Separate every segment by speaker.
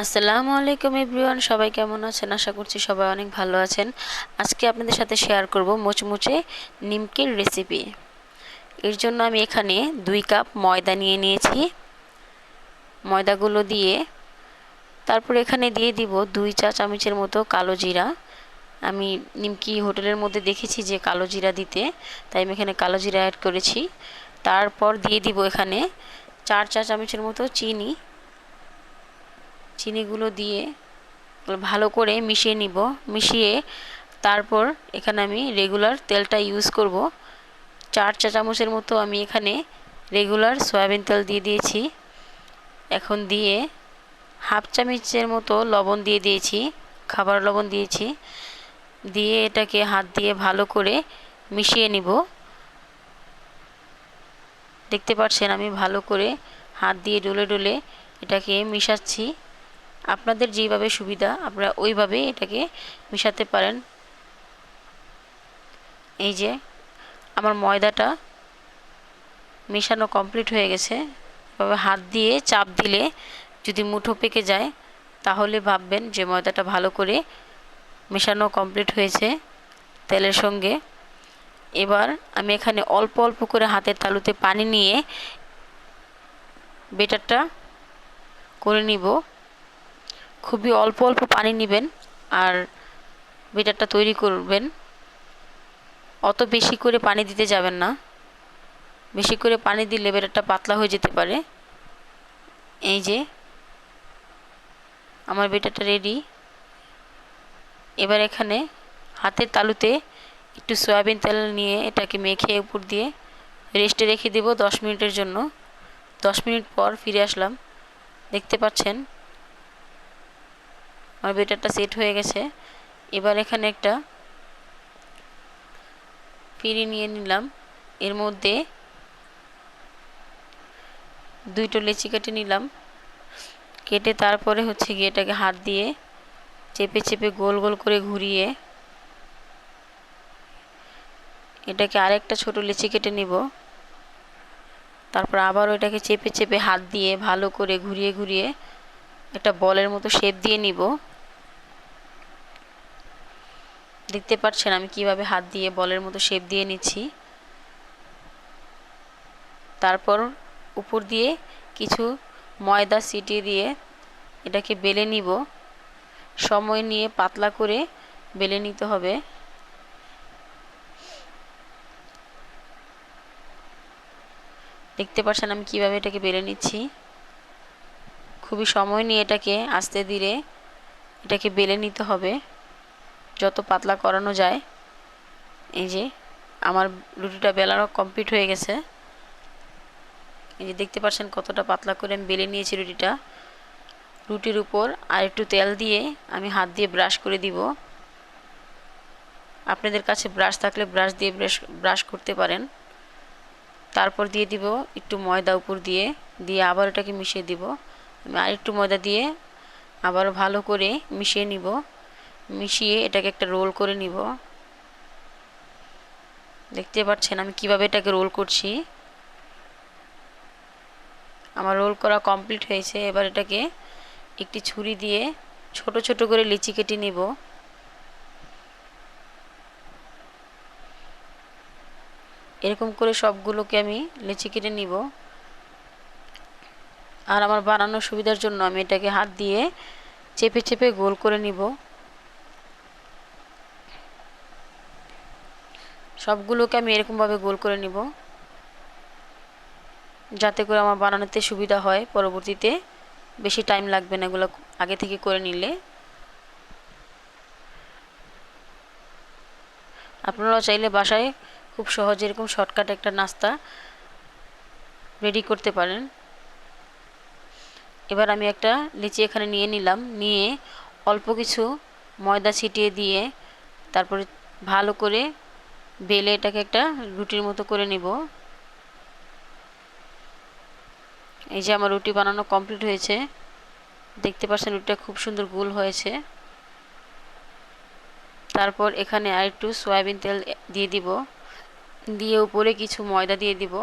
Speaker 1: আসসালামু আলাইকুম এভরিওয়ান, সবাই কেমন আছেন? আশা করছি সবাই অনেক ভালো আছেন। আজকে আপনাদের সাথে শেয়ার করব মুচমুচে নিমকির রেসিপি এর জন্য আমি এখানে দুই কাপ ময়দা নিয়ে নিয়েছি। ময়দাগুলো দিয়ে তারপর এখানে দিয়ে দিব দুই চা চামচের মতো কালো জিরা। আমি নিমকি হোটেলের মধ্যে দেখেছি যে কালো জিরা দিতে, তাই আমি এখানে কালো জিরা অ্যাড করেছি। তারপর দিয়ে দিব এখানে চার চা চামচের মতো চিনি। চিনিগুলো দিয়ে ভালো করে মিশিয়ে নিব। মিশিয়ে তারপর এখানে আমি রেগুলার তেলটা ইউজ করব। চার চা চামচের মতো আমি এখানে রেগুলার সয়াবিন তেল দিয়ে দিয়েছি। এখন দিয়ে হাফ চামচের মতো লবণ দিয়ে দিয়েছি। খাবার লবণ দিয়েছি। দিয়ে এটাকে হাত দিয়ে ভালো করে মিশিয়ে নিব। দেখতে পাচ্ছেন আমি ভালো করে হাত দিয়ে ডলে ডলে এটাকে মিশাচ্ছি। আপনাদের যেভাবে সুবিধা, আপনারা ওইভাবে এটাকে মিশাতে পারেন। এই যে, আমার ময়দাটা মেশানো কমপ্লিট হয়ে গেছে। এভাবে হাত দিয়ে চাপ দিলে যদি মুঠো পেকে যায়, তাহলে ভাববেন যে ময়দাটা ভালো করে মেশানো কমপ্লিট হয়েছে তেলের সঙ্গে। এবার আমি এখানে অল্প অল্প করে হাতের তালুতে পানি নিয়ে বেটারটা করে নিব। খুবই অল্প অল্প পানি নেবেন আর বেটারটা তৈরি করবেন। অত বেশি করে পানি দিতে যাবেন না। বেশি করে পানি দিলে বেটারটা পাতলা হয়ে যেতে পারে। এই যে, আমার বেটারটা রেডি এবার এখানে হাতের তালুতে একটু সয়াবিন তেল নিয়ে এটাকে মেখে উপর দিয়ে রেস্টে রেখে দেব দশ মিনিটের জন্য। দশ মিনিট পর ফিরে আসলাম। দেখতে পাচ্ছেন আমার বেটারটা সেট হয়ে গেছে। এবার এখানে একটা পিড়ি নিয়ে নিলাম। এর মধ্যে দুইটো লেচি কেটে নিলাম। কেটে তারপরে হচ্ছে গিয়ে এটাকে হাত দিয়ে চেপে চেপে গোল গোল করে ঘুরিয়ে এটাকে আরেকটা ছোট লেচি কেটে নিব। তারপর আবার ওইটাকে চেপে চেপে হাত দিয়ে ভালো করে ঘুরিয়ে ঘুরিয়ে একটা বলের মতো শেপ দিয়ে নিব। দেখতে পাচ্ছেন আমি কীভাবে হাত দিয়ে বলের মতো শেপ দিয়ে নিচ্ছি। তারপর উপর দিয়ে কিছু ময়দা ছিটিয়ে দিয়ে এটাকে বেলে নিব। সময় নিয়ে পাতলা করে বেলে নিতে হবে। দেখতে পাচ্ছেন আমি কীভাবে এটাকে বেলে নিচ্ছি। খুবই সময় নিয়ে এটাকে আস্তে ধীরে এটাকে বেলে নিতে হবে। যত পাতলা করানো যায়, এই যে আমার রুটিটা বেলানো কমপ্লিট হয়ে গেছে। এই যে দেখতে পাচ্ছেন কতটা পাতলা করে আমি বেলে নিয়েছি রুটিটা। রুটির উপর আর একটু তেল দিয়ে আমি হাত দিয়ে ব্রাশ করে দিব। আপনাদের কাছে ব্রাশ থাকলে ব্রাশ দিয়ে ব্রাশ ব্রাশ করতে পারেন। তারপর দিয়ে দিব একটু ময়দা উপর দিয়ে দিয়ে আবার এটাকে মিশিয়ে দিব। আমি আর একটু ময়দা দিয়ে আবার ভালো করে মিশিয়ে নিব। মিশিয়ে এটাকে একটা রোল করে নিব। দেখতে পাচ্ছেন আমি কীভাবে এটাকে রোল করছি। আমার রোল করা কমপ্লিট হয়েছে, এবার এটাকে একটি ছুরি দিয়ে ছোট ছোট করে লিচি কেটে নিব। এরকম করে সবগুলোকে আমি লিচি কেটে নিব। আর আমার বানানোর সুবিধার জন্য আমি এটাকে হাত দিয়ে চেপে চেপে গোল করে নিব। সবগুলোকে আমি এরকমভাবে গোল করে নিব, যাতে করে আমার বানানোতে সুবিধা হয় পরবর্তীতে। বেশি টাইম লাগবে না এগুলো আগে থেকে করে নিলে। আপনারা চাইলে বাসায় খুব সহজে এরকম শর্টকাট একটা নাস্তা রেডি করতে পারেন। এবার আমি একটা লিচি এখানে নিয়ে নিলাম, নিয়ে অল্প কিছু ময়দা ছিটিয়ে দিয়ে তারপরে ভালো করে বেলে এটাকে একটা রুটির মতো করে নিব। এই যে আমার রুটি বানানো কমপ্লিট হয়েছে। দেখতে পাচ্ছেন রুটিটা খুব সুন্দর গোল হয়েছে। তারপর এখানে আর একটু সয়াবিন তেল দিয়ে দিব। দিয়ে উপরে কিছু ময়দা দিয়ে দিব।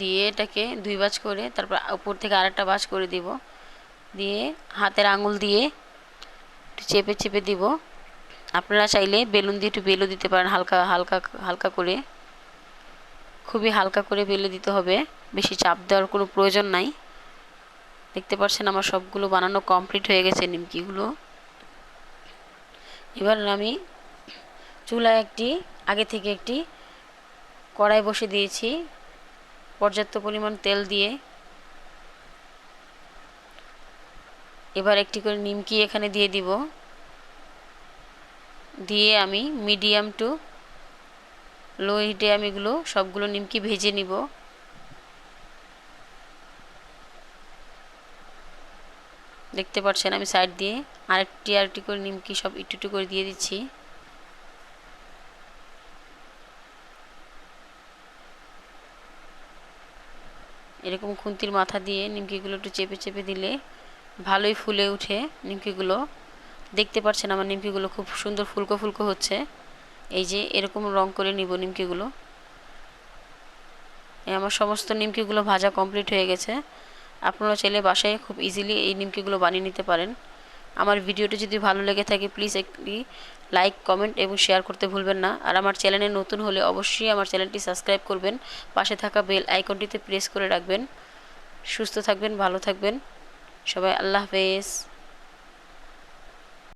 Speaker 1: দিয়ে এটাকে দুই বাজ করে তারপর উপর থেকে আরেকটা বাজ করে দিব। দিয়ে হাতের আঙুল দিয়ে চেপে চেপে দিব। আপনারা চাইলে বেলুন দিয়ে একটু বেলও দিতে পারেন, হালকা হালকা হালকা করে। খুবই হালকা করে বেলে দিতে হবে, বেশি চাপ দেওয়ার কোনো প্রয়োজন নাই। দেখতে পাচ্ছেন আমার সবগুলো বানানো কমপ্লিট হয়ে গেছে নিমকিগুলো। এবার আমি চুলায় একটি, আগে থেকে একটি কড়াই বসে দিয়েছি, পর্যাপ্ত পরিমাণ তেল দিয়ে। এবার একটি করে নিমকি এখানে দিয়ে দিব। দিয়ে আমি মিডিয়াম টু লো হিটে আমি এগুলো, সবগুলো নিমকি ভেজে নিব। দেখতে পাচ্ছেন আমি সাইড দিয়ে আরেকটি আরেকটি করে নিমকি সব একটু একটু করে দিয়ে দিচ্ছি। এরকম খুন্তির মাথা দিয়ে নিমকিগুলো একটু চেপে চেপে দিলে ভালোই ফুলে উঠে নিমকিগুলো। দেখতে পাচ্ছেন আমার নিমকিগুলো খুব সুন্দর ফুলকো ফুলকো হচ্ছে। এই যে এরকম রং করে নিব নিমকিগুলো। আমার সমস্ত নিমকিগুলো ভাজা কমপ্লিট হয়ে গেছে। আপনারা চাইলে বাসায় খুব ইজিলি এই নিমকিগুলো বানিয়ে নিতে পারেন। আমার ভিডিওটি যদি ভালো লেগে থাকে প্লিজ একটি লাইক কমেন্ট এবং শেয়ার করতে ভুলবেন না। আর আমার চ্যানেলে নতুন হলে অবশ্যই আমার চ্যানেলটি সাবস্ক্রাইব করবেন। পাশে থাকা বেল আইকনটিতে প্রেস করে রাখবেন। সুস্থ থাকবেন, ভালো থাকবেন। সবাই আল্লাহ হাফেজ।